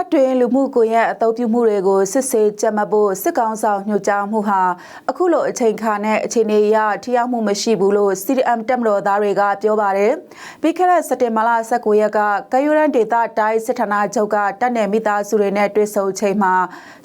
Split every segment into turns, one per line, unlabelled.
တပ်တွင်လူမှုကွန်ရက်အသုံးပြုမှုတွေကိုစစ်ဆေးကြက်မှတ်ဖို့စစ်ကောင်ဆောင်ညွှန်ကြားမှုဟာအခုလိုအချိန်ခါနဲ့အခြေအနေအရထိရောက်မှုမရှိဘူးလို့ CDM တက်မတော်သားတွေကပြောပါတယ်ပြီးခဲ့တဲ့စက်တင်ဘာလ19ရက်ကကယူရန်ဒေတာတိုင်းစစ်ဌာနချုပ်ကတပ်နယ်မိသားစုတွေနဲ့တွေ့ဆုံချိန်မှာ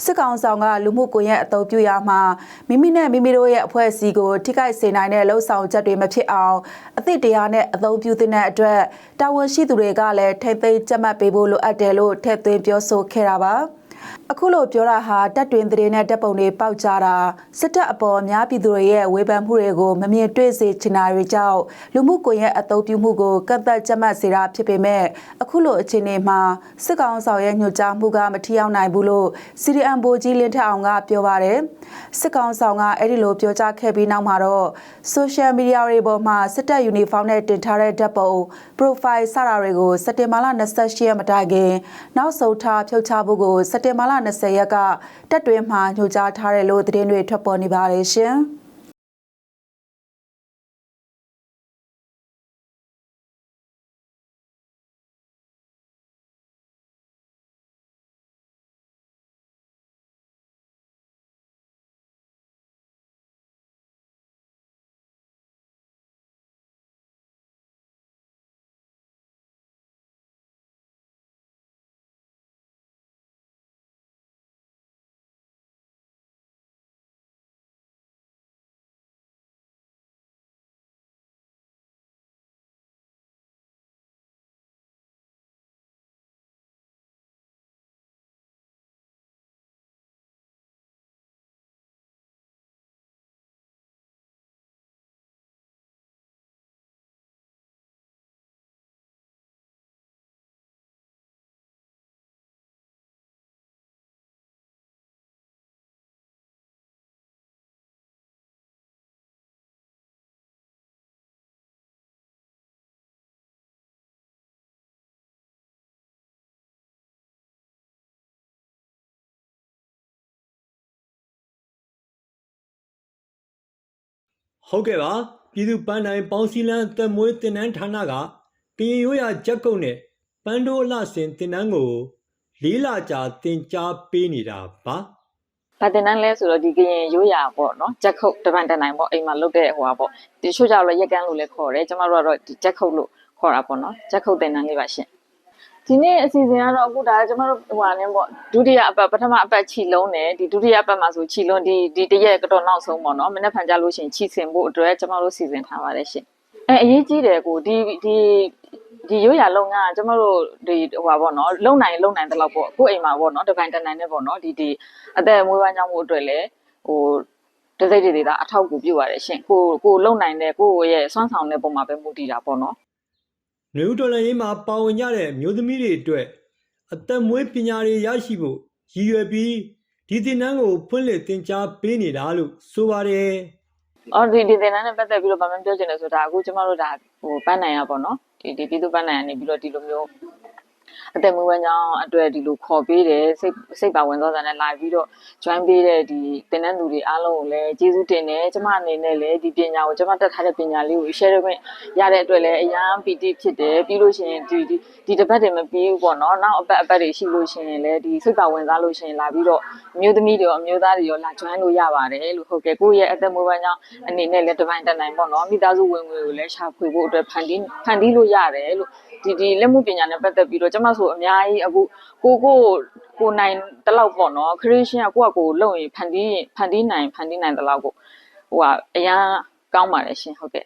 စစ်ကောင်ဆောင်ကလူမှုကွန်ရက်အသုံးပြုရမှာမိမိနဲ့မိမိတို့ရဲ့အဖွဲ့အစည်းကိုထိခိုက်စေနိုင်တဲ့လှုပ်ဆောင်ချက်တွေမဖြစ်အောင်အသည့်တရားနဲ့အသုံးပြုတဲ့အတွက်တာဝန်ရှိသူတွေကလည်းထိမ့်သိမ်းကြက်မှတ်ပေးဖို့လိုအပ်တယ်လို့ထည့်သွင်းပြောဆိုခဲ့တာပါ အခုလိုပြောတာဟာတက်တွင်သတင်းနဲ့တပ်ပုံတွေပေါက်ကြတာစစ်တပ်အပေါ်အများပြည်သူတွေရဲ့ဝေဖန်မှုတွေကိုမမြင်တွေ့စေချင်တာတွေကြောင့်လူမှုကွန်ရက်အသုံးပြုမှုကိုကန့်သက်ကြက်မှတ်စေတာဖြစ်ပေမဲ့အခုလိုအခြေအနေမှာစစ်ကောင်ဆောင်ရဲ့ညွှန်ကြားမှုကမထီရောက်နိုင်ဘူးလို့ CDM ဘိုကြီးလင်းထက်အောင်ကပြောပါတယ်စစ်ကောင်ဆောင်ကအဲ့ဒီလိုပြောကြားခဲ့ပြီးနောက်မှာတော့ social media တွေပေါ်မှာစစ်တပ်ယူနီဖောင်းနဲ့တင်ထားတဲ့ဓာတ်ပုံ profile စတာတွေကိုစက်တင်ဘာလ28ရက်မတိုင်ခင်နောက်ဆုံးထားဖြုတ်ချဖို့ကိုစက်တင်ဘာလ20ရက်ကတက်တွင်မှညွှန်ကြားထားတယ်လို့သတင်းတွေထွက်ပေါ်နေပါတယ်ရှင်။
ဟုတ်ကဲ့ပါပြည်သူပန်းတိုင်းပေါင်းစည်းလန်းတက်မွေးတင်နန်းဌာနကကရင်ရိုးရာဂျက်ကုတ်နဲ့ပန်းတိုးအလှဆင်တင်နန်းကိုလေးလာကြာတင် जा ပေးနေတာပါ
ဗာတင်တန်းလဲဆိုတော့ဒီကရင်ရိုးရာပေါ့နော်ဂျက်ခုတ်တပန်တန်နိုင်ပေါ့အိမ်မှာလုပ်တဲ့ဟိုပါပေါ့ဒီချို့ကြောက်လဲရက်ကန်းလို့လဲခေါ်တယ်ကျမတို့ကတော့ဒီဂျက်ခုတ်လို့ခေါ်တာပေါ့နော်ဂျက်ခုတ်တင်တန်းလေးပါရှင် ဒီနေ့အစီအစဉ်ကတော့အခုဒါကျမတို့ဟိုဟာနင်းပေါ့ဒုတိယအပတ်ပထမအပတ်ခြီလုံးတယ်ဒီဒုတိယအပတ်မှာဆိုခြီလုံးဒီဒီတရက်ကတော့နောက်ဆုံးပေါ့နော်မနေ့ဖန်ကြလို့ရှိရင်ခြီစင်ဖို့အတွက်ကျမတို့စီစဉ်ထားပါတယ်ရှင်အဲအရေးကြီးတယ်ကိုဒီဒီဒီရိုးရာလုပ်ငန်းကကျမတို့ဒီဟိုပါပေါ့နော်လုံနိုင်လုံနိုင်တဲ့လောက်ပေါ့ကိုယ့်အိမ်မှာပေါ့နော်တပိုင်းတနိုင်နဲ့ပေါ့နော်ဒီဒီအသက်မွေးဝမ်းကြောင်းမှုအတွက်လည်းဟိုတစိမ့်တွေဒါအထောက်အကူပြုပါတယ်ရှင်ကိုကိုလုံနိုင်တဲ့ကိုယ့်ရဲ့စွမ်းဆောင်တဲ့ပုံမှာပဲမူတည်တာပေါ့နော်
နယူးဒေါ်လာရေးမှာပါဝင်ကြတဲ့မျိုးသမီးတွေအတွက်အသက်မွေးပညာတွေရရှိဖို့ရည်ရွယ်ပြီးဒီတင်နန်းကိုဖွင့်လှစ်တင် जा ပေးနေတာလို့ဆိုပါတယ်
အော်ဒီဒီသင်တန်းနဲ့ပတ်သက်ပြီးတော့ဗာမပြောချင်တယ်ဆိုတာအခုကျမတို့ဒါဟိုပန်းနိုင်ရပါတော့ဒီဒီပြည်သူပန်းနိုင်ရနေပြီးတော့ဒီလိုမျိုး အသက်မွေးဝမ်းကြောင်းအတွက်ဒီလိုခေါ်ပေးတယ်စိတ်စိတ်ပါဝင်သောတာနဲ့လာပြီးတော့ join ပေးတဲ့ဒီသင်တန်းသူတွေအားလုံးကိုလည်းကျေးဇူးတင်တယ်ကျမအနေနဲ့လည်းဒီပညာကိုကျမတက်ထားတဲ့ပညာလေးကို share ခွင့်ရတဲ့အတွက်လည်းအရန်ပီတိဖြစ်တယ်ပြီးလို့ရှိရင်ဒီဒီဒီတစ်ပတ်တည်းမပြီးဘူးပေါ့နော်နောက်အပတ်အပတ်တွေရှိလို့ရှိရင်လည်းဒီစိတ်ပါဝင်စားလို့ရှိရင်လာပြီးတော့အမျိုးသမီးတွေရောအမျိုးသားတွေရောလာ join လို့ရပါတယ်လို့ဟုတ်ကဲ့ကိုယ့်ရဲ့အသက်မွေးဝမ်းကြောင်းအနေနဲ့လည်းတစ်ပိုင်းတက်နိုင်ပေါ့နော်မိသားစုဝင်ငွေကိုလည်းရှာဖွေဖို့အတွက်ဖန်တီးဖန်တီးလို့ရတယ်လို့ဒီဒီလက်မှုပညာနဲ့ပတ်သက်ပြီးတော့ကျမဆိုအများကြီးအခုကိုကိုကိုနိုင်တလောက်ပေါ့နော်ခရစ်ရှင်ကကိုကကိုလုံရင်ဖန်တီးရင်ဖန်တီးနိုင်ဖန်တီးနိုင်တလောက်ကိုဟိုကအရန်ကောင်းပါတယ်ရှင်ဟုတ်ကဲ့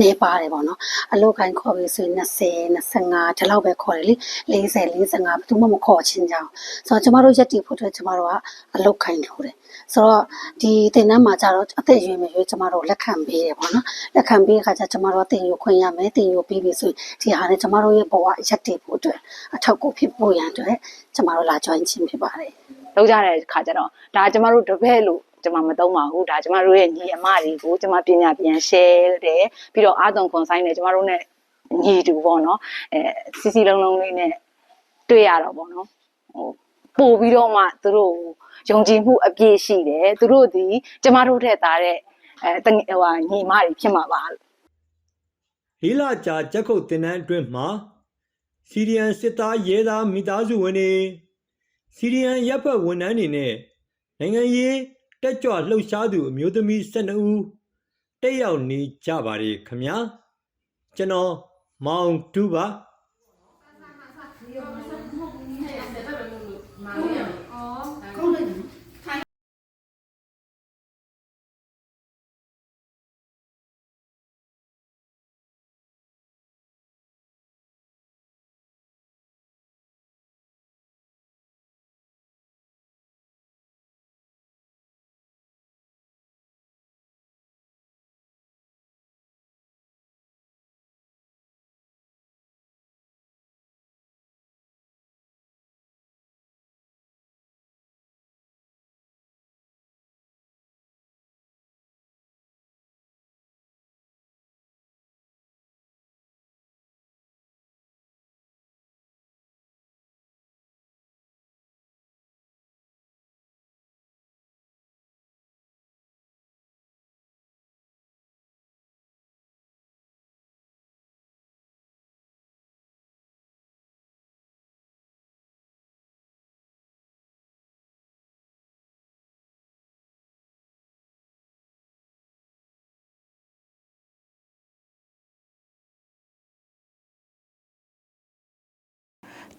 နေပါတယ်ပေါ့နော်အလုတ်ခိုင်းခေါ်ပြီးဆိုရင်20 25ဒီလောက်ပဲခေါ်တယ်လေ40 45ဘယ်သူမှမခေါ်ချင်းကြအောင်ဆိုတော့ကျမတို့ရက်တီဖို့အတွက်ကျမတို့ကအလုတ်ခိုင်းလို့တယ်ဆိုတော့ဒီတင်နန်းမှာကျတော့အသက်အရွယ်မရွေးကျမတို့လက်ခံပေးတယ်ပေါ့နော်လက်ခံပေးတဲ့အခါကျကျမတို့တင်ယူခွင့်ရမယ်တင်ယူပြီးပြီဆိုရင်ဒီဟာနဲ့ကျမတို့ရဲ့ဘဝရက်တီဖို့အတွက်အထောက်အကူဖြစ်ဖို့ရန်အတွက်ကျမတို့လာ join ချင်းဖြစ်ပါတယ်
လောက်ကြတဲ့ခါကျတော့ဒါကျမတို့တပည့်လို့ ကျွန်မမသုံးပါဘူးဒါကျမတို့ရဲ့ညီအမတွေကိုကျမပညာပြန် share တယ်ပြီးတော့အာသွန်ခွန်ဆိုင်နဲ့ကျမတို့ ਨੇ ညီတူပေါ့နော်အဲစီစီလုံးလုံးလေးနဲ့တွေ့ရတော့ပေါ့နော်ဟိုပပို့ပြီးတော့မှသူတို့ယုံကြည်မှုအပြည့်ရှိတယ်သူတို့ဒီကျမတို့ထက်သားတဲ့အဲတငယ်ဟိုဟာညီမတွေဖြစ်မှာပါလို့
လေးလာကြာကြက်ခုတ်တင်တန်းအတွင်းမှာစီရီယန်စစ်သားရဲသားမိသားစုဝင်တွေစီရီယန်ရပ်ဖက်ဝန်ထမ်းတွေနဲ့နိုင်ငံရေး တက်ကြွလှုပ်ရှားသူအမျိုးသမီး12ဦးတက်ရောက်နေကြပါတယ်ခင်ဗျာကျွန်တော်မောင်တူပါ